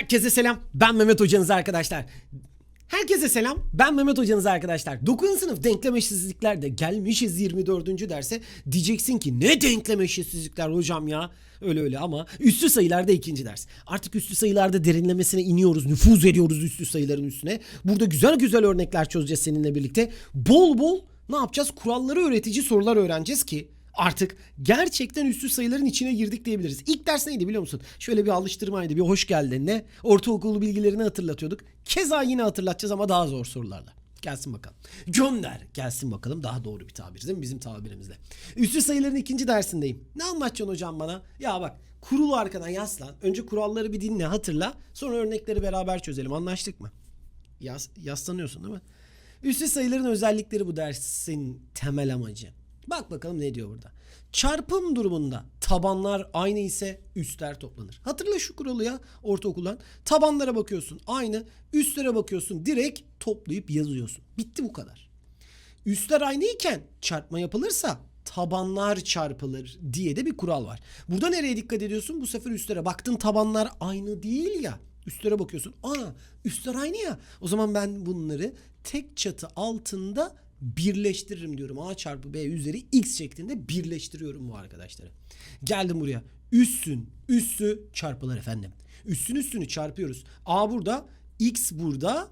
Herkese selam. Ben Mehmet hocanız arkadaşlar. Herkese selam. Ben Mehmet hocanız arkadaşlar. 9. sınıf denklem eşitsizliklerde gelmişiz 24. derse. Diyeceksin ki ne denklem eşitsizlikler hocam ya. Öyle öyle ama üstü sayılarda ikinci ders. Artık üstü sayılarda derinlemesine iniyoruz. Nüfuz ediyoruz üstü sayıların üstüne. Burada güzel güzel örnekler çözeceğiz seninle birlikte. Bol bol ne yapacağız? Kuralları öğretici sorular öğreneceğiz ki Artık gerçekten üstü sayıların içine girdik diyebiliriz. İlk ders neydi biliyor musun? Şöyle bir alıştırmaydı, bir hoş geldin ne? Ortaokul bilgilerini hatırlatıyorduk. Keza yine hatırlatacağız ama daha zor sorularla. Gelsin bakalım. Gönder. Gelsin bakalım. Daha doğru bir tabir değil mi bizim tabirimizle? Üstü sayıların ikinci dersindeyim. Ne anlatacaksın hocam bana? Ya bak kurulu arkadan yaslan. Önce kuralları bir dinle hatırla. Sonra örnekleri beraber çözelim. Anlaştık mı? Yas, yaslanıyorsun değil mi? Üstü sayıların özellikleri bu dersin temel amacı. Bak bakalım ne diyor burada. Çarpım durumunda tabanlar aynı ise üstler toplanır. Hatırla şu kuralı ya ortaokuldan. Tabanlara bakıyorsun aynı, üstlere bakıyorsun direkt toplayıp yazıyorsun. Bitti bu kadar. Üstler aynıyken çarpma yapılırsa tabanlar çarpılır diye de bir kural var. Burada nereye dikkat ediyorsun? Bu sefer üstlere baktın tabanlar aynı değil ya. Üstlere bakıyorsun. Aa üstler aynı ya. O zaman ben bunları tek çatı altında birleştiririm diyorum. A çarpı B üzeri x şeklinde birleştiriyorum bu arkadaşları. Geldim buraya. Üssün, üssü çarpılır efendim. Üssün üstünü çarpıyoruz. A burada, x burada,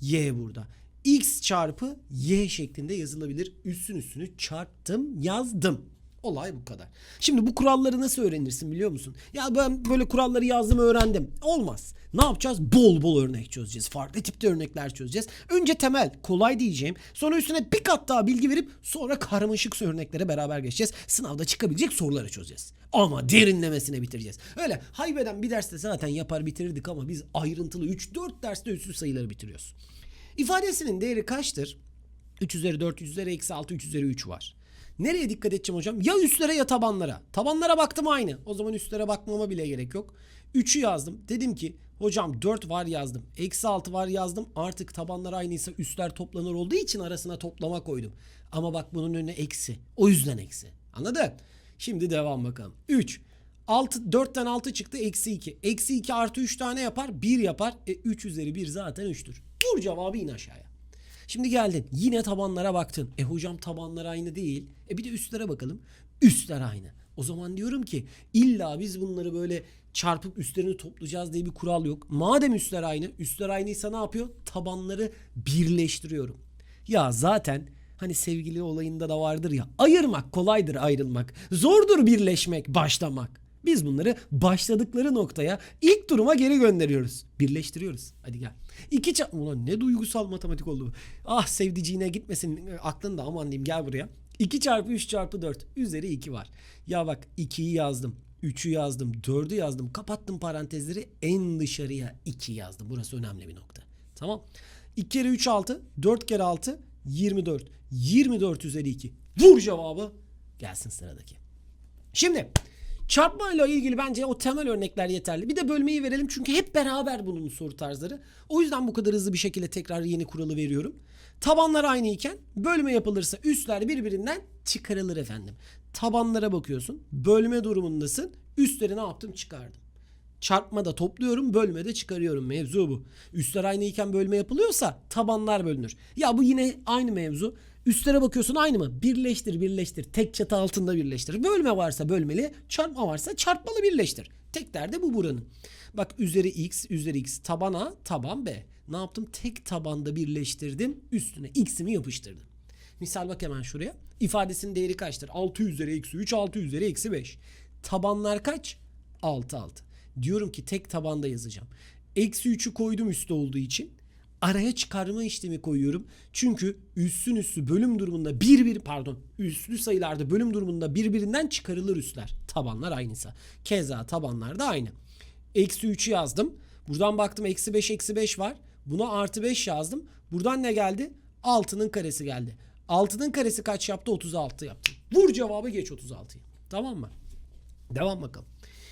y burada. x çarpı y şeklinde yazılabilir. Üssün üstünü çarptım, yazdım. Olay bu kadar. Şimdi bu kuralları nasıl öğrenirsin biliyor musun? Ya ben böyle kuralları yazdım öğrendim. Olmaz. Ne yapacağız? Bol bol örnek çözeceğiz. Farklı tipte örnekler çözeceğiz. Önce temel, kolay diyeceğim. Sonra üstüne bir kat daha bilgi verip sonra karmaşık örneklere beraber geçeceğiz. Sınavda çıkabilecek soruları çözeceğiz. Ama derinlemesine bitireceğiz. Öyle haybeden bir derste zaten yapar bitirirdik ama biz ayrıntılı 3-4 derste üstü sayıları bitiriyoruz. İfadesinin değeri kaçtır? 3 üzeri 4, 3 üzeri eksi 6, 3 üzeri 3 var. Nereye dikkat edeceğim hocam? Ya üstlere ya tabanlara. Tabanlara baktım aynı. O zaman üstlere bakmama bile gerek yok. 3'ü yazdım. Dedim ki hocam 4 var yazdım. Eksi 6 var yazdım. Artık tabanlar aynıysa üstler toplanır olduğu için arasına toplama koydum. Ama bak bunun önüne eksi. O yüzden eksi. Anladın? Şimdi devam bakalım. 3. 6, 4'ten 6 çıktı eksi 2. Eksi 2 artı 3 tane yapar 1 yapar. E 3 üzeri 1 zaten 3'tür. Vur cevabı in aşağıya. Şimdi geldin yine tabanlara baktın. E hocam tabanlar aynı değil. E bir de üstlere bakalım. Üstler aynı. O zaman diyorum ki illa biz bunları böyle çarpıp üstlerini toplayacağız diye bir kural yok. Madem üstler aynı, üstler aynıysa ne yapıyor? Tabanları birleştiriyorum. Ya zaten hani sevgili olayında da vardır ya ayırmak kolaydır ayrılmak. Zordur birleşmek, başlamak. Biz bunları başladıkları noktaya ilk duruma geri gönderiyoruz. Birleştiriyoruz. Hadi gel. İki çarpı... Ulan ne duygusal matematik oldu bu. Ah sevdiciğine gitmesin aklında aman diyeyim gel buraya. 2 çarpı 3 çarpı 4 üzeri 2 var. Ya bak 2'yi yazdım. 3'ü yazdım. 4'ü yazdım. Kapattım parantezleri. En dışarıya 2 yazdım. Burası önemli bir nokta. Tamam. 2 kere 3 6. 4 kere 6 24. 24 üzeri 2. Vur cevabı. Gelsin sıradaki. Şimdi çarpmayla ilgili bence o temel örnekler yeterli. Bir de bölmeyi verelim çünkü hep beraber bunun soru tarzları. O yüzden bu kadar hızlı bir şekilde tekrar yeni kuralı veriyorum. Tabanlar aynı iken bölme yapılırsa üstler birbirinden çıkarılır efendim. Tabanlara bakıyorsun. Bölme durumundasın. Üstleri ne yaptım? Çıkardım. Çarpma da topluyorum, bölme de çıkarıyorum. Mevzu bu. Üstler aynı iken bölme yapılıyorsa tabanlar bölünür. Ya bu yine aynı mevzu. Üstlere bakıyorsun aynı mı? Birleştir, birleştir. Tek çatı altında birleştir. Bölme varsa bölmeli, çarpma varsa çarpmalı birleştir. Tek derdi bu buranın. Bak üzeri x, üzeri x taban a, taban b. Ne yaptım? Tek tabanda birleştirdim. Üstüne x'imi yapıştırdım. Misal bak hemen şuraya. İfadesinin değeri kaçtır? 6 üzeri eksi 3, 6 üzeri eksi 5. Tabanlar kaç? 6, 6. Diyorum ki tek tabanda yazacağım. Eksi 3'ü koydum üstte olduğu için. Araya çıkarma işlemi koyuyorum. Çünkü üssün üssü bölüm durumunda bir bir pardon üslü sayılarda bölüm durumunda birbirinden çıkarılır üsler. Tabanlar aynıysa. Keza tabanlar da aynı. Eksi 3'ü yazdım. Buradan baktım eksi 5 eksi 5 var. Buna artı 5 yazdım. Buradan ne geldi? 6'nın karesi geldi. 6'nın karesi kaç yaptı? 36 yaptı. Vur cevabı geç 36'yı. Tamam mı? Devam bakalım.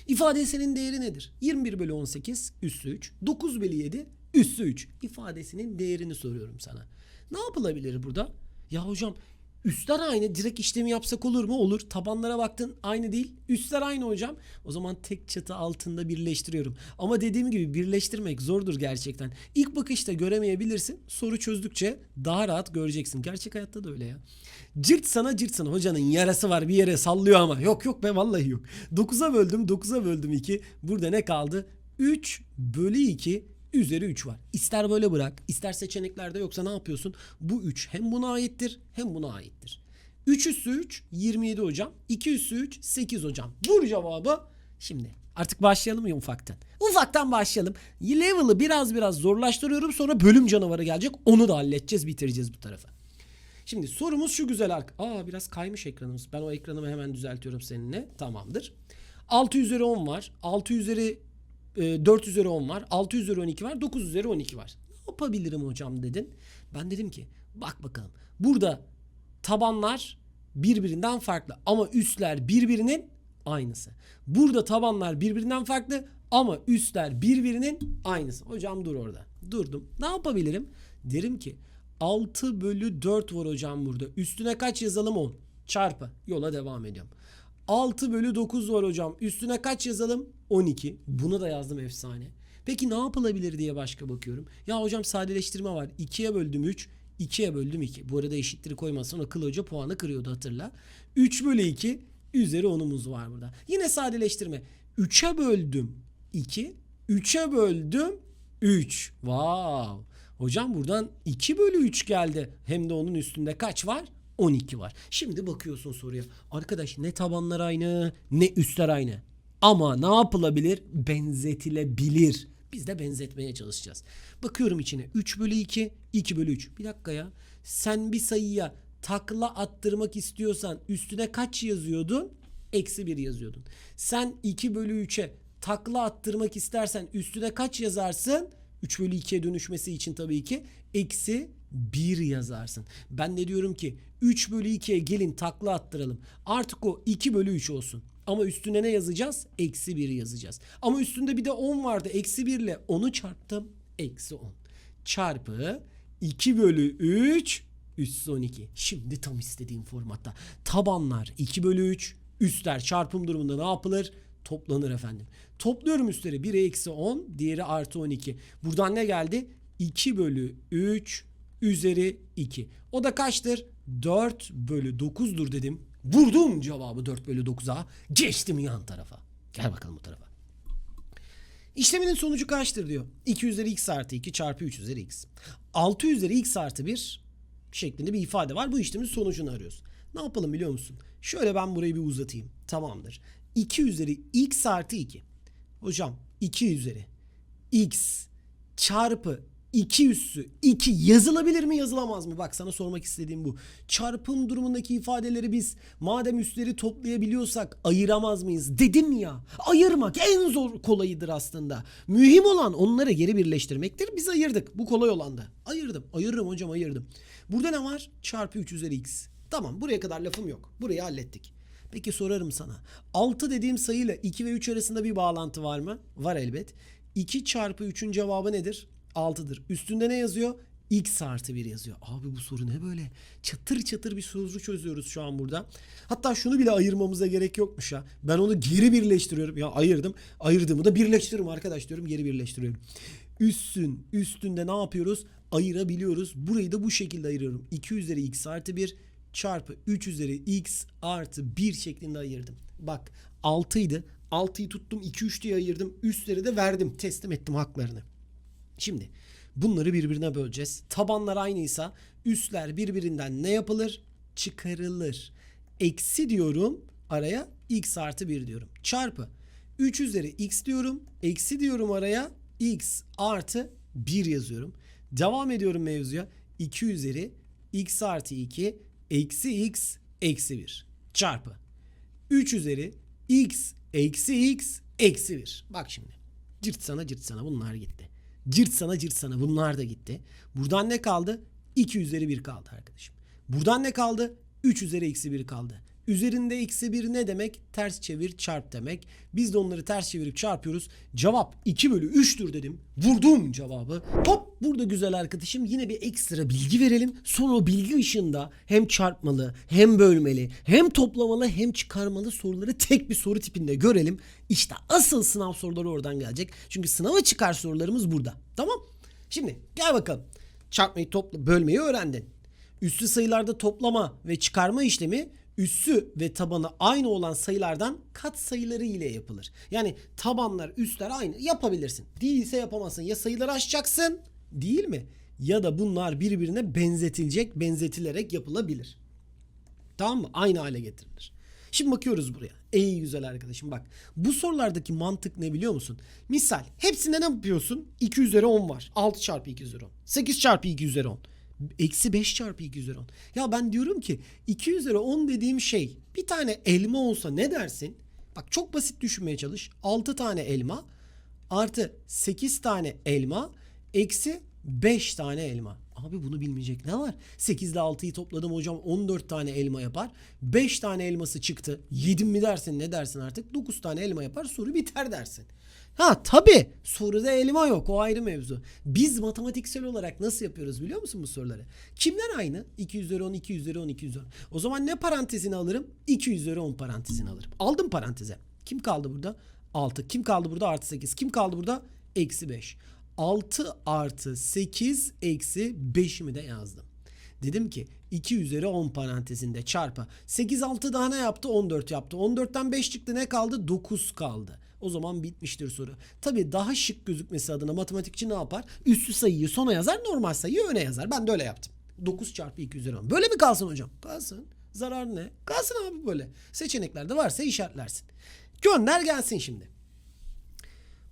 İfadesinin değeri nedir? 21 bölü 18 üssü 3. 9 bölü 7 üssü 3. İfadesinin değerini soruyorum sana. Ne yapılabilir burada? Ya hocam Üstler aynı. Direkt işlemi yapsak olur mu? Olur. Tabanlara baktın aynı değil. Üstler aynı hocam. O zaman tek çatı altında birleştiriyorum. Ama dediğim gibi birleştirmek zordur gerçekten. İlk bakışta göremeyebilirsin. Soru çözdükçe daha rahat göreceksin. Gerçek hayatta da öyle ya. Cırt sana cırt sana. Hocanın yarası var bir yere sallıyor ama. Yok yok be vallahi yok. 9'a böldüm 9'a böldüm 2. Burada ne kaldı? 3 bölü 2 üzeri 3 var. İster böyle bırak, ister seçeneklerde yoksa ne yapıyorsun? Bu 3 hem buna aittir hem buna aittir. 3 üssü 3 27 hocam. 2 üssü 3 8 hocam. Vur cevabı. Şimdi artık başlayalım ya ufaktan. Ufaktan başlayalım. Level'ı biraz biraz zorlaştırıyorum sonra bölüm canavarı gelecek. Onu da halledeceğiz bitireceğiz bu tarafa. Şimdi sorumuz şu güzel ark. Aa biraz kaymış ekranımız. Ben o ekranımı hemen düzeltiyorum seninle. Tamamdır. 6 üzeri 10 var. 6 üzeri e, 4 üzeri 10 var. 6 üzeri 12 var. 9 üzeri 12 var. Ne yapabilirim hocam dedin. Ben dedim ki bak bakalım. Burada tabanlar birbirinden farklı ama üstler birbirinin aynısı. Burada tabanlar birbirinden farklı ama üstler birbirinin aynısı. Hocam dur orada. Durdum. Ne yapabilirim? Derim ki 6 bölü 4 var hocam burada. Üstüne kaç yazalım 10. Çarpı. Yola devam ediyorum. 6 bölü 9 var hocam. Üstüne kaç yazalım? 12. Bunu da yazdım efsane. Peki ne yapılabilir diye başka bakıyorum. Ya hocam sadeleştirme var. 2'ye böldüm 3. 2'ye böldüm 2. Bu arada eşitleri koymazsan akıl hoca puanı kırıyordu hatırla. 3 bölü 2 üzeri 10'umuz var burada. Yine sadeleştirme. 3'e böldüm 2. 3'e böldüm 3. Wow. Hocam buradan 2 bölü 3 geldi. Hem de onun üstünde kaç var? 12 var. Şimdi bakıyorsun soruya. Arkadaş ne tabanlar aynı ne üstler aynı. Ama ne yapılabilir? Benzetilebilir. Biz de benzetmeye çalışacağız. Bakıyorum içine 3 bölü 2, 2 bölü 3. Bir dakika ya. Sen bir sayıya takla attırmak istiyorsan üstüne kaç yazıyordun? Eksi 1 yazıyordun. Sen 2 bölü 3'e takla attırmak istersen üstüne kaç yazarsın? 3 bölü 2'ye dönüşmesi için tabii ki eksi 1 yazarsın. Ben de diyorum ki 3 bölü 2'ye gelin takla attıralım. Artık o 2 bölü 3 olsun. Ama üstüne ne yazacağız? Eksi 1 yazacağız. Ama üstünde bir de 10 vardı. Eksi 1 ile 10'u çarptım. Eksi 10. Çarpı 2 bölü 3 üssü 12. Şimdi tam istediğim formatta. Tabanlar 2 bölü 3. Üstler çarpım durumunda ne yapılır? Toplanır efendim. Topluyorum üstleri. Biri eksi 10, diğeri artı 12. Buradan ne geldi? 2 bölü 3 üzeri 2. O da kaçtır? 4 bölü 9'dur dedim. Vurdum cevabı 4 bölü 9'a. Geçtim yan tarafa. Gel bakalım bu tarafa. İşleminin sonucu kaçtır diyor. 2 üzeri x artı 2 çarpı 3 üzeri x. 6 üzeri x artı 1 şeklinde bir ifade var. Bu işlemin sonucunu arıyoruz. Ne yapalım biliyor musun? Şöyle ben burayı bir uzatayım. Tamamdır. 2 üzeri x artı 2. Hocam 2 üzeri x çarpı 2 üssü 2 yazılabilir mi yazılamaz mı? Bak sana sormak istediğim bu. Çarpım durumundaki ifadeleri biz madem üsleri toplayabiliyorsak ayıramaz mıyız? Dedim ya. Ayırmak en zor kolayıdır aslında. Mühim olan onları geri birleştirmektir. Biz ayırdık. Bu kolay olandı. Ayırdım. Ayırırım hocam ayırdım. Burada ne var? Çarpı 3 üzeri x. Tamam buraya kadar lafım yok. Burayı hallettik. Peki sorarım sana. 6 dediğim sayıyla 2 ve 3 arasında bir bağlantı var mı? Var elbet. 2 çarpı 3'ün cevabı nedir? 6'dır. Üstünde ne yazıyor? X artı 1 yazıyor. Abi bu soru ne böyle? Çatır çatır bir soru çözüyoruz şu an burada. Hatta şunu bile ayırmamıza gerek yokmuş ya. Ben onu geri birleştiriyorum. Ya ayırdım. Ayırdığımı da birleştiriyorum arkadaş diyorum. Geri birleştiriyorum. Üstün üstünde ne yapıyoruz? Ayırabiliyoruz. Burayı da bu şekilde ayırıyorum. 2 üzeri x artı 1 çarpı 3 üzeri x artı 1 şeklinde ayırdım. Bak 6 idi. 6'yı tuttum 2 3 diye ayırdım. Üstleri de verdim. Teslim ettim haklarını. Şimdi bunları birbirine böleceğiz. Tabanlar aynıysa üstler birbirinden ne yapılır? Çıkarılır. Eksi diyorum araya x artı 1 diyorum. Çarpı 3 üzeri x diyorum. Eksi diyorum araya x artı 1 yazıyorum. Devam ediyorum mevzuya. 2 üzeri x artı 2 eksi x eksi 1 çarpı 3 üzeri x eksi x eksi 1. Bak şimdi. Cırt sana cırt sana bunlar gitti. Cırt sana cırt sana bunlar da gitti. Buradan ne kaldı? 2 üzeri 1 kaldı arkadaşım. Buradan ne kaldı? 3 üzeri eksi 1 kaldı. Üzerinde eksi 1 ne demek? Ters çevir çarp demek. Biz de onları ters çevirip çarpıyoruz. Cevap 2 bölü 3'tür dedim. Vurdum cevabı. Hop burada güzel arkadaşım yine bir ekstra bilgi verelim. Sonra o bilgi ışığında hem çarpmalı hem bölmeli hem toplamalı hem çıkarmalı soruları tek bir soru tipinde görelim. İşte asıl sınav soruları oradan gelecek. Çünkü sınava çıkar sorularımız burada. Tamam? Şimdi gel bakalım. Çarpmayı topla bölmeyi öğrendin. Üssü sayılarda toplama ve çıkarma işlemi üssü ve tabanı aynı olan sayılardan kat sayıları ile yapılır. Yani tabanlar, üstler aynı yapabilirsin. Değilse yapamazsın. Ya sayıları aşacaksın değil mi? Ya da bunlar birbirine benzetilecek, benzetilerek yapılabilir. Tamam mı? Aynı hale getirilir. Şimdi bakıyoruz buraya. Ey güzel arkadaşım bak. Bu sorulardaki mantık ne biliyor musun? Misal hepsinde ne yapıyorsun? 2 üzeri 10 var. 6 çarpı 2 üzeri 10. 8 çarpı 2 üzeri 10. Eksi 5 çarpı 2 üzeri 10. Ya ben diyorum ki 2 üzeri 10 dediğim şey bir tane elma olsa ne dersin? Bak çok basit düşünmeye çalış. 6 tane elma artı 8 tane elma eksi 5 tane elma. Abi bunu bilmeyecek ne var? 8 ile 6'yı topladım hocam 14 tane elma yapar. 5 tane elması çıktı. Yedim mi dersin ne dersin artık? 9 tane elma yapar soru biter dersin. Ha tabi soruda elma yok o ayrı mevzu. Biz matematiksel olarak nasıl yapıyoruz biliyor musun bu soruları? Kimler aynı? 2 üzeri 10, 2 üzeri 10, 2 üzeri 10. O zaman ne parantezini alırım? 2 üzeri 10 parantezini alırım. Aldım paranteze. Kim kaldı burada? 6. Kim kaldı burada? Artı 8. Kim kaldı burada? Eksi 5. 6 artı 8 eksi 5'imi de yazdım. Dedim ki 2 üzeri 10 parantezinde çarpı. 8 6 daha ne yaptı? 14 yaptı. 14'ten 5 çıktı ne kaldı? 9 kaldı. O zaman bitmiştir soru. Tabi daha şık gözükmesi adına matematikçi ne yapar? Üstü sayıyı sona yazar, normal sayıyı öne yazar. Ben de öyle yaptım. 9 çarpı 2 üzeri 10. Böyle mi kalsın hocam? Kalsın. Zarar ne? Kalsın abi böyle. Seçeneklerde varsa işaretlersin. Gönder gelsin şimdi.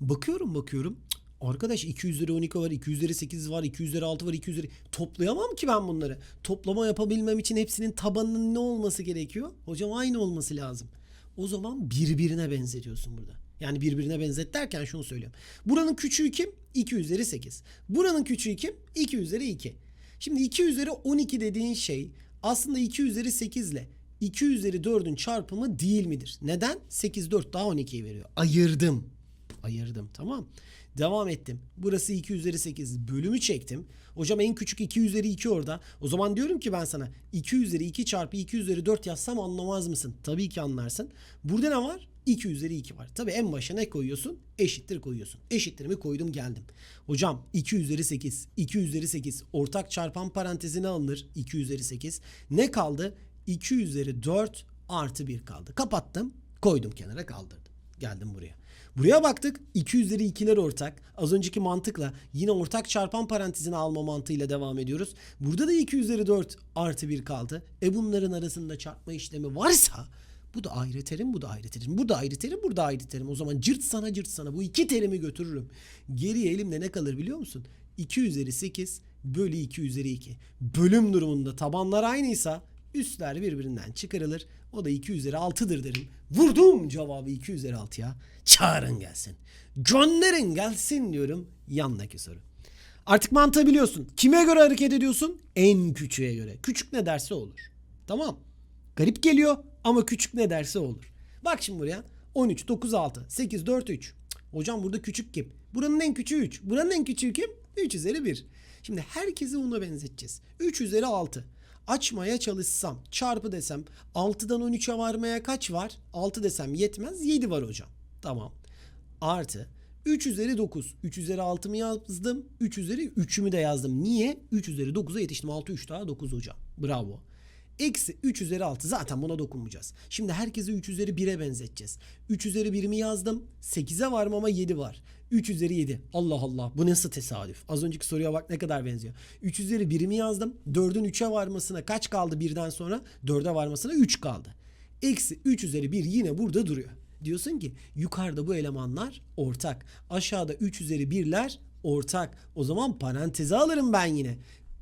Bakıyorum bakıyorum. Arkadaş 2 üzeri 12 var, 2 üzeri 8 var, 2 üzeri 6 var, 2 üzeri... Toplayamam ki ben bunları. Toplama yapabilmem için hepsinin tabanının ne olması gerekiyor? Hocam aynı olması lazım. O zaman birbirine benzetiyorsun burada. Yani birbirine benzet derken şunu söylüyorum. Buranın küçüğü kim? 2 üzeri 8. Buranın küçüğü kim? 2 üzeri 2. Şimdi 2 üzeri 12 dediğin şey aslında 2 üzeri 8 ile 2 üzeri 4'ün çarpımı değil midir? Neden? 8 4 daha 12'yi veriyor. Ayırdım. Ayırdım tamam. Devam ettim. Burası 2 üzeri 8 bölümü çektim. Hocam en küçük 2 üzeri 2 orada. O zaman diyorum ki ben sana 2 üzeri 2 çarpı 2 üzeri 4 yazsam anlamaz mısın? Tabii ki anlarsın. Burada ne var? 2 üzeri 2 var. Tabii en başa ne koyuyorsun? Eşittir koyuyorsun. Eşittirimi koydum geldim. Hocam 2 üzeri 8. 2 üzeri 8. Ortak çarpan parantezine alınır. 2 üzeri 8. Ne kaldı? 2 üzeri 4 artı 1 kaldı. Kapattım. Koydum kenara kaldırdım. Geldim buraya. Buraya baktık 2 üzeri 2'ler ortak. Az önceki mantıkla yine ortak çarpan parantezine alma mantığıyla devam ediyoruz. Burada da 2 üzeri 4 artı 1 kaldı. E bunların arasında çarpma işlemi varsa bu da ayrı terim, bu da ayrı terim. Bu da ayrı terim, burada ayrı terim. O zaman cırt sana cırt sana bu iki terimi götürürüm. Geriye elimde ne kalır biliyor musun? 2 üzeri 8 bölü 2 üzeri 2. Bölüm durumunda tabanlar aynıysa üstler birbirinden çıkarılır. O da 2 üzeri 6'dır derim. Vurdum cevabı 2 üzeri 6'ya. Çağırın gelsin. Gönderin gelsin diyorum. Yandaki soru. Artık mantığı biliyorsun. Kime göre hareket ediyorsun? En küçüğe göre. Küçük ne derse olur. Tamam. Garip geliyor ama küçük ne derse olur. Bak şimdi buraya. 13, 9, 6, 8, 4, 3. Cık, Hocam burada küçük kim? Buranın en küçüğü 3. Buranın en küçüğü kim? 3 üzeri 1. Şimdi herkesi ona benzeteceğiz. 3 üzeri 6. Açmaya çalışsam, çarpı desem 6'dan 13'e varmaya kaç var? 6 desem yetmez. 7 var hocam. Tamam. Artı 3 üzeri 9. 3 üzeri 6'mı yazdım. 3 üzeri 3'ümü de yazdım. Niye? 3 üzeri 9'a yetiştim. 6 3 daha 9 hocam. Bravo. Eksi 3 üzeri 6 zaten buna dokunmayacağız. Şimdi herkesi 3 üzeri 1'e benzeteceğiz. 3 üzeri 1'imi yazdım. 8'e varmama 7 var. 3 üzeri 7. Allah Allah bu nasıl tesadüf? Az önceki soruya bak ne kadar benziyor. 3 üzeri 1'imi yazdım. 4'ün 3'e varmasına kaç kaldı birden sonra? 4'e varmasına 3 kaldı. Eksi 3 üzeri 1 yine burada duruyor. Diyorsun ki yukarıda bu elemanlar ortak. Aşağıda 3 üzeri 1'ler ortak. O zaman paranteze alırım ben yine.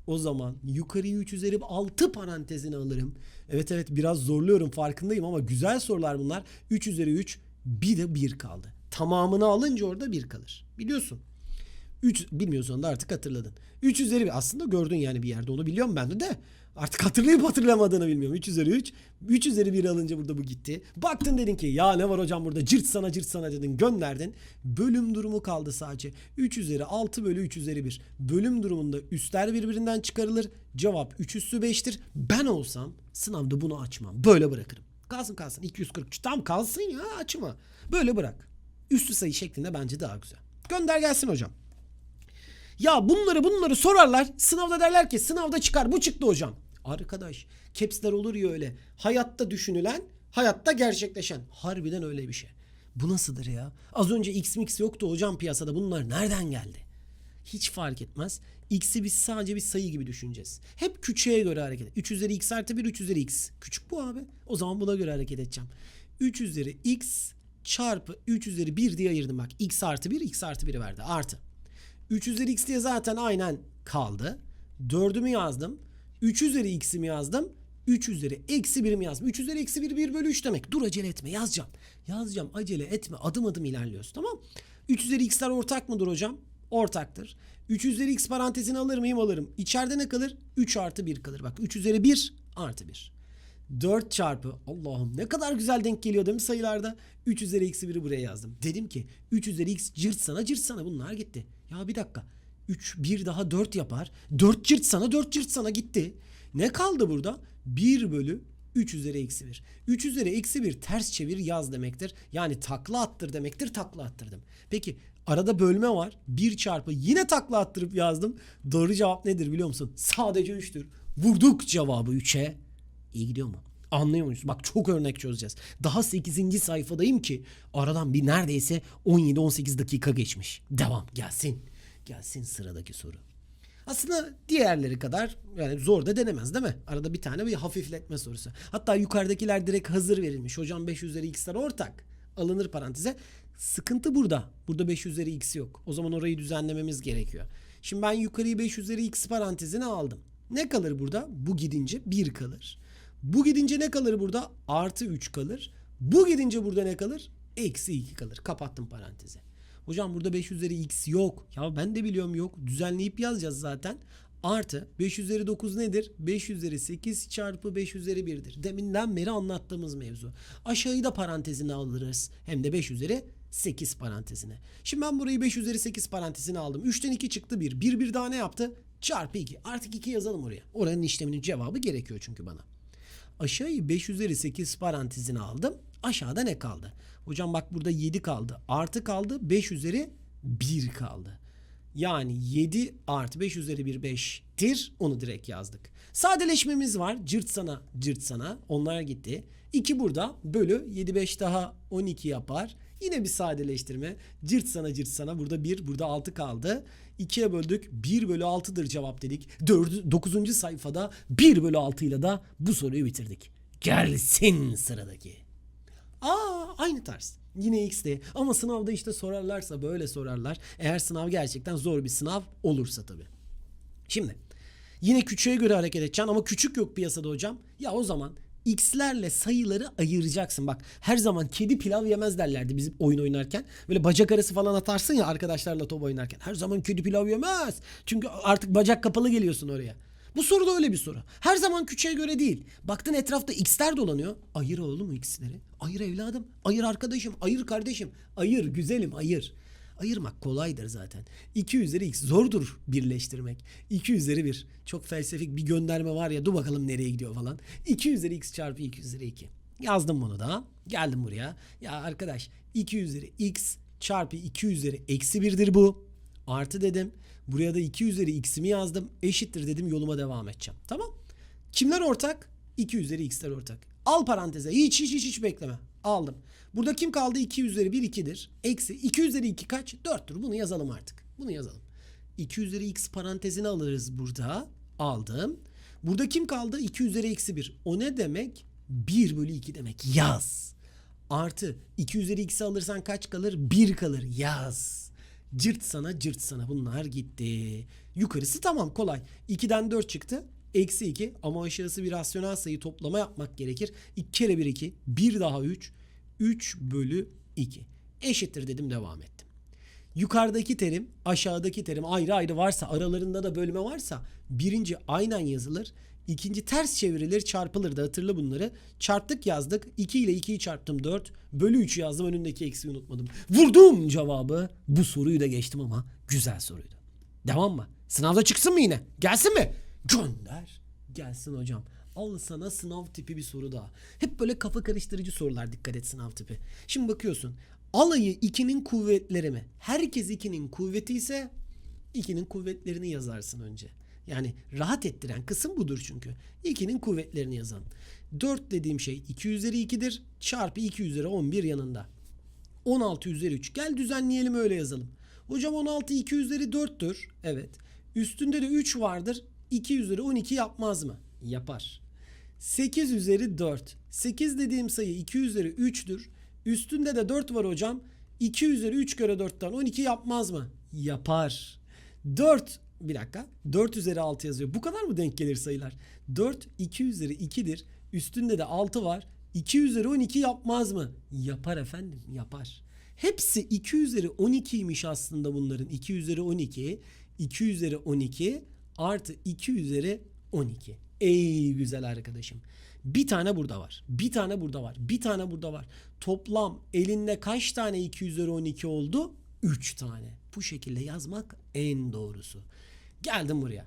O zaman yukarıyı 3 üzeri 6 parantezine alırım. Evet evet biraz zorluyorum farkındayım ama güzel sorular bunlar. 3 üzeri 3 bir de 1 kaldı. Tamamını alınca orada 1 kalır. Biliyorsun. 3 bilmiyorsan da artık hatırladın. 3 üzeri bir aslında gördün yani bir yerde onu biliyorum ben de de. Artık hatırlayıp hatırlamadığını bilmiyorum. 3 üzeri 3. 3 üzeri 1 alınca burada bu gitti. Baktın dedin ki ya ne var hocam burada cırt sana cırt sana dedin gönderdin. Bölüm durumu kaldı sadece. 3 üzeri 6 bölü 3 üzeri 1. Bölüm durumunda üstler birbirinden çıkarılır. Cevap 3 üstü 5'tir. Ben olsam sınavda bunu açmam. Böyle bırakırım. Kalsın kalsın 243. Tam kalsın ya açma. Böyle bırak. Üstü sayı şeklinde bence daha güzel. Gönder gelsin hocam. Ya bunları bunları sorarlar. Sınavda derler ki sınavda çıkar. Bu çıktı hocam. Arkadaş capsler olur ya öyle. Hayatta düşünülen, hayatta gerçekleşen. Harbiden öyle bir şey. Bu nasıldır ya? Az önce X mix yoktu hocam piyasada. Bunlar nereden geldi? Hiç fark etmez. X'i biz sadece bir sayı gibi düşüneceğiz. Hep küçüğe göre hareket et. 3 üzeri x artı 1 3 üzeri x. Küçük bu abi. O zaman buna göre hareket edeceğim. 3 üzeri x çarpı 3 üzeri 1 diye ayırdım bak. x artı 1 x artı 1'i verdi. Artı. 3 üzeri x diye zaten aynen kaldı. 4'ümü yazdım. 3 üzeri x'imi yazdım. 3 üzeri eksi 1'imi yazdım. 3 üzeri eksi 1 1 bölü 3 demek. Dur acele etme yazacağım. Yazacağım acele etme. Adım adım ilerliyoruz tamam 3 üzeri x'ler ortak mıdır hocam? Ortaktır. 3 üzeri x parantezini alır mıyım? Alırım. İçeride ne kalır? 3 artı 1 kalır. Bak 3 üzeri 1 artı 1. 4 çarpı Allah'ım ne kadar güzel denk geliyor değil mi sayılarda? 3 üzeri eksi 1'i buraya yazdım. Dedim ki 3 üzeri x cırt sana cırt sana bunlar gitti. Ya bir dakika. 3 1 daha 4 yapar. 4 cırt sana 4 cırt sana gitti. Ne kaldı burada? 1 bölü 3 üzeri eksi 1. 3 üzeri eksi 1 ters çevir yaz demektir. Yani takla attır demektir takla attırdım. Peki arada bölme var. 1 çarpı yine takla attırıp yazdım. Doğru cevap nedir biliyor musun? Sadece 3'tür. Vurduk cevabı 3'e. İyi gidiyor mu? Anlıyor muyuz? Bak çok örnek çözeceğiz. Daha 8. sayfadayım ki aradan bir neredeyse 17-18 dakika geçmiş. Devam gelsin. Gelsin sıradaki soru. Aslında diğerleri kadar yani zor da denemez değil mi? Arada bir tane bir hafifletme sorusu. Hatta yukarıdakiler direkt hazır verilmiş. Hocam 5 üzeri x'ler ortak. Alınır paranteze. Sıkıntı burada. Burada 5 üzeri x yok. O zaman orayı düzenlememiz gerekiyor. Şimdi ben yukarıyı 5 üzeri x parantezine aldım. Ne kalır burada? Bu gidince 1 kalır. Bu gidince ne kalır burada? Artı 3 kalır. Bu gidince burada ne kalır? Eksi 2 kalır. Kapattım parantezi. Hocam burada 5 üzeri x yok. Ya ben de biliyorum yok. Düzenleyip yazacağız zaten. Artı 5 üzeri 9 nedir? 5 üzeri 8 çarpı 5 üzeri 1'dir. Deminden beri anlattığımız mevzu. Aşağıyı da parantezine alırız. Hem de 5 üzeri 8 parantezine. Şimdi ben burayı 5 üzeri 8 parantezine aldım. 3'ten 2 çıktı 1. 1 bir daha ne yaptı? Çarpı 2. Artık 2 yazalım oraya. Oranın işleminin cevabı gerekiyor çünkü bana. Aşağıyı 5 üzeri 8 parantezine aldım. Aşağıda ne kaldı? Hocam bak burada 7 kaldı. Artı kaldı. 5 üzeri 1 kaldı. Yani 7 artı 5 üzeri 1 5'tir. Onu direkt yazdık. Sadeleşmemiz var. Cırt sana cırt sana. Onlar gitti. 2 burada. Bölü 7 5 daha 12 yapar. Yine bir sadeleştirme. Cırt sana cırt sana. Burada 1 burada 6 kaldı. 2'ye böldük. 1 bölü 6'dır cevap dedik. 4, 9. sayfada 1 bölü 6 ile de bu soruyu bitirdik. Gelsin sıradaki. Aa aynı tarz. Yine x'de ama sınavda işte sorarlarsa böyle sorarlar. Eğer sınav gerçekten zor bir sınav olursa tabii. Şimdi yine küçüğe göre hareket edeceksin ama küçük yok piyasada hocam. Ya o zaman x'lerle sayıları ayıracaksın. Bak her zaman kedi pilav yemez derlerdi bizim oyun oynarken. Böyle bacak arası falan atarsın ya arkadaşlarla top oynarken. Her zaman kedi pilav yemez. Çünkü artık bacak kapalı geliyorsun oraya. Bu soru da öyle bir soru. Her zaman küçüğe göre değil. Baktın etrafta x'ler dolanıyor. Ayır oğlum x'leri. Ayır evladım. Ayır arkadaşım. Ayır kardeşim. Ayır güzelim ayır. Ayırmak kolaydır zaten. 2 üzeri x zordur birleştirmek. 2 üzeri 1. Çok felsefik bir gönderme var ya dur bakalım nereye gidiyor falan. 2 üzeri x çarpı 2 üzeri 2. Yazdım bunu da. Geldim buraya. Ya arkadaş 2 üzeri x çarpı 2 üzeri eksi 1'dir bu. Artı dedim. Buraya da 2 üzeri x'imi yazdım. Eşittir dedim yoluma devam edeceğim. Tamam. Kimler ortak? 2 üzeri x'ler ortak. Al paranteze. Hiç hiç hiç hiç bekleme. Aldım. Burada kim kaldı? 2 üzeri 1 2'dir. Eksi 2 üzeri 2 kaç? 4'tür. Bunu yazalım artık. Bunu yazalım. 2 üzeri x parantezini alırız burada. Aldım. Burada kim kaldı? 2 üzeri eksi 1. O ne demek? 1 bölü 2 demek. Yaz. Artı 2 üzeri x'i alırsan kaç kalır? 1 kalır. Yaz. Cırt sana cırt sana bunlar gitti. Yukarısı tamam kolay. 2'den 4 çıktı. Eksi 2 ama aşağısı bir rasyonel sayı toplama yapmak gerekir. 2 kere 1 2. 1 daha 3. 3 bölü 2. Eşittir dedim devam ettim. yukarıdaki terim, aşağıdaki terim ayrı ayrı varsa, aralarında da bölme varsa birinci aynen yazılır. ikinci ters çevrilir, çarpılır da hatırla bunları. Çarptık yazdık. 2 ile 2'yi çarptım 4. Bölü 3'ü yazdım. Önündeki eksiği unutmadım. Vurdum cevabı. Bu soruyu da geçtim ama güzel soruydu. Devam mı? Sınavda çıksın mı yine? Gelsin mi? Gönder. Gelsin hocam. Al sana sınav tipi bir soru daha. Hep böyle kafa karıştırıcı sorular dikkat et sınav tipi. Şimdi bakıyorsun. Alayı 2'nin kuvvetleri mi? Herkes 2'nin kuvveti ise 2'nin kuvvetlerini yazarsın önce. Yani rahat ettiren kısım budur çünkü. 2'nin kuvvetlerini yazalım. 4 dediğim şey 2 üzeri 2'dir. Çarpı 2 üzeri 11 yanında. 16 üzeri 3. Gel düzenleyelim öyle yazalım. Hocam 16 2 üzeri 4'tür. Evet. Üstünde de 3 vardır. 2 üzeri 12 yapmaz mı? Yapar. 8 üzeri 4. 8 dediğim sayı 2 üzeri 3'tür. Üstünde de 4 var hocam. 2 üzeri 3 kere 4'ten 12 yapmaz mı? Yapar. 4 bir dakika. 4 üzeri 6 yazıyor. Bu kadar mı denk gelir sayılar? 4 2 üzeri 2'dir. Üstünde de 6 var. 2 üzeri 12 yapmaz mı? Yapar efendim yapar. Hepsi 2 üzeri 12'ymiş aslında bunların. 2 üzeri 12, 2 üzeri 12 artı 2 üzeri 12. Ey güzel arkadaşım. Bir tane burada var. Bir tane burada var. Bir tane burada var. Toplam elinde kaç tane 2 üzeri 12 oldu? 3 tane. Bu şekilde yazmak en doğrusu. Geldim buraya.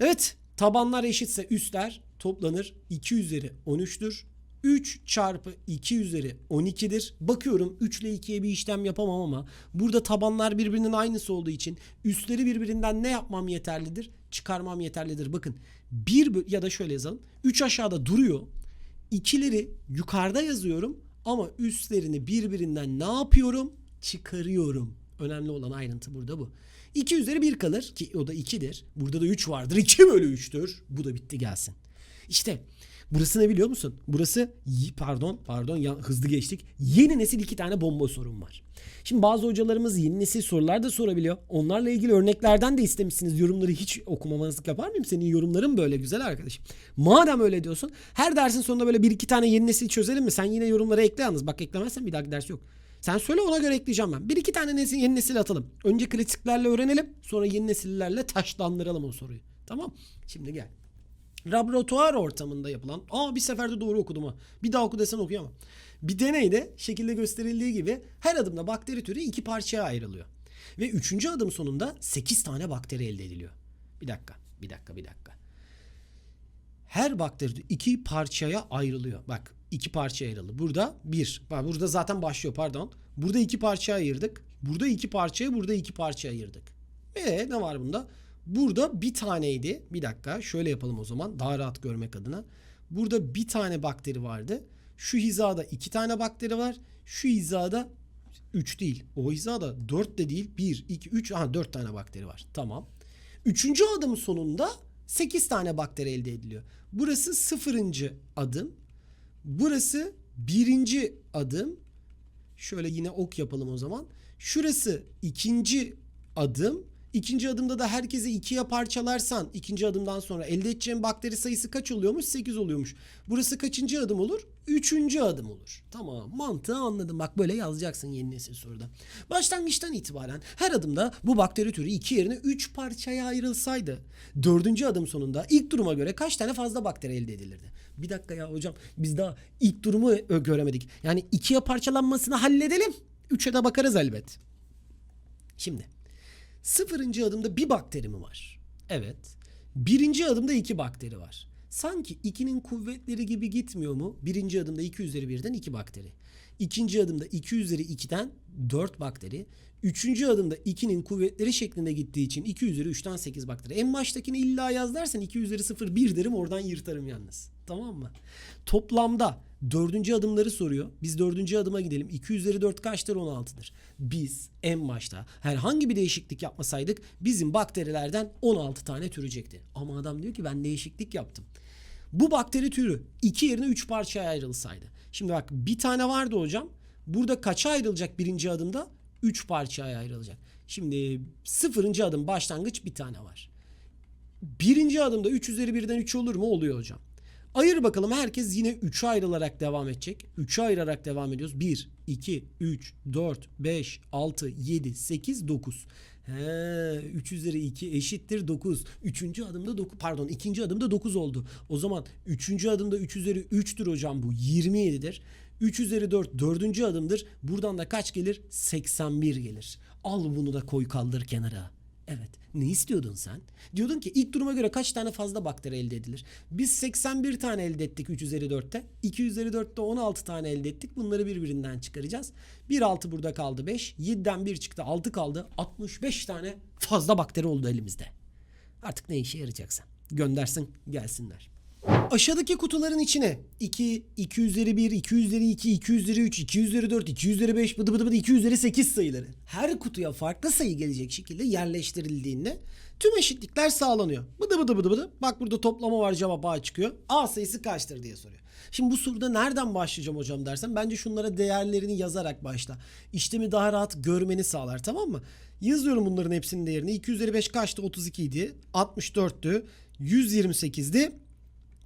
Evet tabanlar eşitse üstler toplanır 2 üzeri 13'tür. 3 çarpı 2 üzeri 12'dir. Bakıyorum 3 ile 2'ye bir işlem yapamam ama burada tabanlar birbirinin aynısı olduğu için üstleri birbirinden ne yapmam yeterlidir? Çıkarmam yeterlidir. Bakın 1 ya da şöyle yazalım. 3 aşağıda duruyor. İkileri yukarıda yazıyorum ama üstlerini birbirinden ne yapıyorum? Çıkarıyorum. Önemli olan ayrıntı burada bu. 2 üzeri 1 kalır ki o da 2'dir. Burada da 3 vardır. 2 bölü 3'tür. Bu da bitti gelsin. İşte burası ne biliyor musun? Burası pardon pardon ya, hızlı geçtik. Yeni nesil iki tane bomba sorun var. Şimdi bazı hocalarımız yeni nesil sorular da sorabiliyor. Onlarla ilgili örneklerden de istemişsiniz. Yorumları hiç okumamazlık yapar mıyım? Senin yorumların böyle güzel arkadaşım. Madem öyle diyorsun her dersin sonunda böyle bir iki tane yeni nesil çözelim mi? Sen yine yorumlara ekle yalnız. Bak eklemezsen bir dahaki ders yok. Sen söyle ona göre ekleyeceğim ben. Bir iki tane nesil, yeni nesil atalım. Önce klasiklerle öğrenelim. Sonra yeni nesillerle taşlandıralım o soruyu. Tamam. Şimdi gel. Laboratuvar ortamında yapılan, aa bir seferde doğru okudum ha. Bir daha oku desen okuyamam. Bir deneyde şekilde gösterildiği gibi her adımda bakteri türü iki parçaya ayrılıyor. Ve üçüncü adım sonunda 8 tane bakteri elde ediliyor. Bir dakika, bir dakika, bir dakika. Her bakteri iki parçaya ayrılıyor. Bak iki parçaya ayrıldı. Burada bir. Burada zaten başlıyor pardon. Burada iki parçaya ayırdık. Burada iki parçaya, burada iki parçaya ayırdık. E ne var bunda? Burada bir taneydi. Bir dakika şöyle yapalım o zaman daha rahat görmek adına. Burada bir tane bakteri vardı. Şu hizada iki tane bakteri var. Şu hizada 3 değil. O hizada 4 de değil. 1, 2, 3. Aha 4 tane bakteri var. Tamam. Üçüncü adım sonunda 8 tane bakteri elde ediliyor. Burası sıfırıncı adım. Burası birinci adım. Şöyle yine ok yapalım o zaman. Şurası ikinci adım. İkinci adımda da herkese ikiye parçalarsan ikinci adımdan sonra elde edeceğin bakteri sayısı kaç oluyormuş? 8 oluyormuş. Burası kaçıncı adım olur? Üçüncü adım olur. Tamam mantığı anladım. Bak böyle yazacaksın yeni nesil soruda. Başlangıçtan itibaren her adımda bu bakteri türü iki yerine üç parçaya ayrılsaydı dördüncü adım sonunda ilk duruma göre kaç tane fazla bakteri elde edilirdi? Bir dakika ya hocam biz daha ilk durumu ö- göremedik. Yani ikiye parçalanmasını halledelim. Üçe de bakarız elbet. Şimdi Sıfırıncı adımda bir bakteri mi var? Evet. Birinci adımda iki bakteri var. Sanki ikinin kuvvetleri gibi gitmiyor mu? Birinci adımda 2 üzeri 1'den 2 bakteri. İkinci adımda 2 üzeri 2'den 4 bakteri. Üçüncü adımda 2'nin kuvvetleri şeklinde gittiği için 2 üzeri 3'ten 8 bakteri. En baştakini illa yaz dersen 2 üzeri 0 1 derim oradan yırtarım yalnız. Tamam mı? Toplamda dördüncü adımları soruyor. Biz dördüncü adıma gidelim. 2 üzeri 4 kaçtır? 16'dır. Biz en başta herhangi bir değişiklik yapmasaydık bizim bakterilerden 16 tane türecekti. Ama adam diyor ki ben değişiklik yaptım. Bu bakteri türü iki yerine üç parçaya ayrılsaydı. Şimdi bak bir tane vardı hocam. Burada kaça ayrılacak birinci adımda? Üç parçaya ayrılacak. Şimdi sıfırıncı adım başlangıç bir tane var. Birinci adımda 3 üzeri 1'den 3 olur mu? Oluyor hocam. Ayır bakalım herkes yine 3'e ayrılarak devam edecek. 3'e ayırarak devam ediyoruz. 1, 2, 3, 4, 5, 6, 7, 8, 9. He, 3 üzeri 2 eşittir 9. Üçüncü adımda 9 pardon ikinci adımda 9 oldu. O zaman üçüncü adımda 3 üzeri 3'tür hocam bu 27'dir. 3 üzeri 4 dördüncü adımdır. Buradan da kaç gelir? 81 gelir. Al bunu da koy kaldır kenara. Evet. Ne istiyordun sen? Diyordun ki ilk duruma göre kaç tane fazla bakteri elde edilir? Biz 81 tane elde ettik 3 üzeri 4'te. 2 üzeri 4'te 16 tane elde ettik. Bunları birbirinden çıkaracağız. 1 6 burada kaldı 5. 7'den 1 çıktı 6 kaldı. 65 tane fazla bakteri oldu elimizde. Artık ne işe yarayacaksa. Göndersin gelsinler. Aşağıdaki kutuların içine 2, 2 üzeri 1, 2 üzeri 2, 2 üzeri 3, 2 üzeri 4, 2 üzeri 5, bıdı bıdı bıdı 2 üzeri 8 sayıları. Her kutuya farklı sayı gelecek şekilde yerleştirildiğinde tüm eşitlikler sağlanıyor. Bıdı bıdı bıdı bıdı. Bak burada toplama var cevap A çıkıyor. A sayısı kaçtır diye soruyor. Şimdi bu soruda nereden başlayacağım hocam dersen bence şunlara değerlerini yazarak başla. İşlemi daha rahat görmeni sağlar tamam mı? Yazıyorum bunların hepsinin değerini. 2 üzeri 5 kaçtı? 32 idi. 64'tü. 128'di.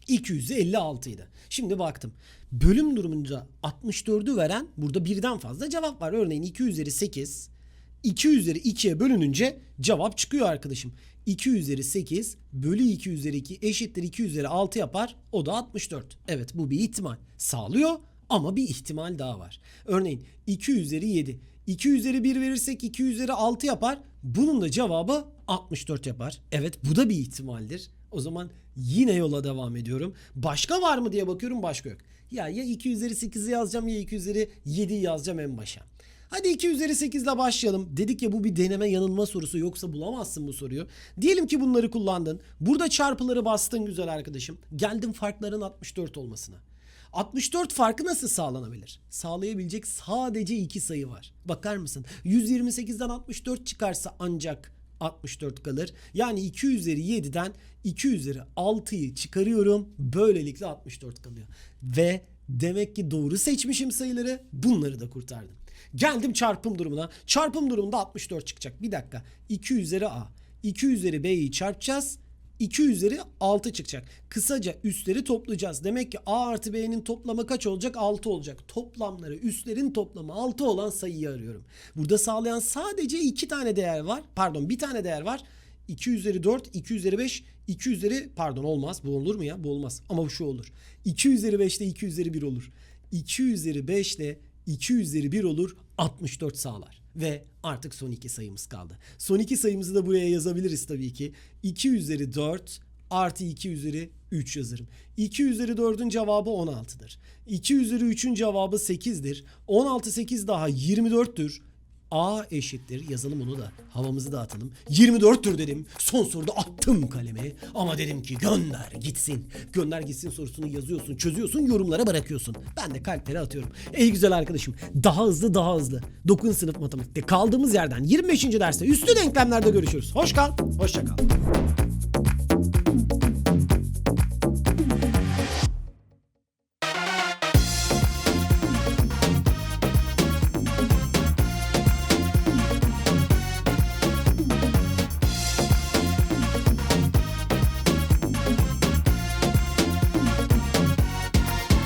256 idi. Şimdi baktım. Bölüm durumunda 64'ü veren burada birden fazla cevap var. Örneğin 2 üzeri 8 2 üzeri 2'ye bölününce cevap çıkıyor arkadaşım. 2 üzeri 8 bölü 2 üzeri 2 eşittir 2 üzeri 6 yapar. O da 64. Evet bu bir ihtimal. Sağlıyor ama bir ihtimal daha var. Örneğin 2 üzeri 7. 2 üzeri 1 verirsek 2 üzeri 6 yapar. Bunun da cevabı 64 yapar. Evet bu da bir ihtimaldir. O zaman yine yola devam ediyorum. Başka var mı diye bakıyorum başka yok. Ya ya 2 üzeri 8'i yazacağım ya 2 üzeri 7'yi yazacağım en başa. Hadi 2 üzeri 8 ile başlayalım. Dedik ya bu bir deneme yanılma sorusu yoksa bulamazsın bu soruyu. Diyelim ki bunları kullandın. Burada çarpıları bastın güzel arkadaşım. Geldin farkların 64 olmasına. 64 farkı nasıl sağlanabilir? Sağlayabilecek sadece iki sayı var. Bakar mısın? 128'den 64 çıkarsa ancak 64 kalır. Yani 2 üzeri 7'den 2 üzeri 6'yı çıkarıyorum. Böylelikle 64 kalıyor. Ve demek ki doğru seçmişim sayıları. Bunları da kurtardım. Geldim çarpım durumuna. Çarpım durumunda 64 çıkacak. Bir dakika. 2 üzeri A. 2 üzeri B'yi çarpacağız. 2 üzeri 6 çıkacak. Kısaca üstleri toplayacağız. Demek ki A artı B'nin toplamı kaç olacak? 6 olacak. Toplamları üstlerin toplamı 6 olan sayıyı arıyorum. Burada sağlayan sadece 2 tane değer var. Pardon bir tane değer var. 2 üzeri 4, 2 üzeri 5, 2 üzeri pardon olmaz. Bu olur mu ya? Bu olmaz. Ama bu şu olur. 2 üzeri 5 ile 2 üzeri 1 olur. 2 üzeri 5 ile 2 üzeri 1 olur 64 sağlar. Ve artık son iki sayımız kaldı. Son iki sayımızı da buraya yazabiliriz tabii ki. 2 üzeri 4 artı 2 üzeri 3 yazarım. 2 üzeri 4'ün cevabı 16'dır. 2 üzeri 3'ün cevabı 8'dir. 16 8 daha 24'tür. A eşittir. Yazalım onu da. Havamızı dağıtalım. 24'tür dedim. Son soruda attım kalemi. Ama dedim ki gönder gitsin. Gönder gitsin sorusunu yazıyorsun, çözüyorsun, yorumlara bırakıyorsun. Ben de kalpleri atıyorum. Ey güzel arkadaşım. Daha hızlı daha hızlı. 9. sınıf matematikte kaldığımız yerden 25. derste üstü denklemlerde görüşürüz. Hoş kal. Hoşça kal.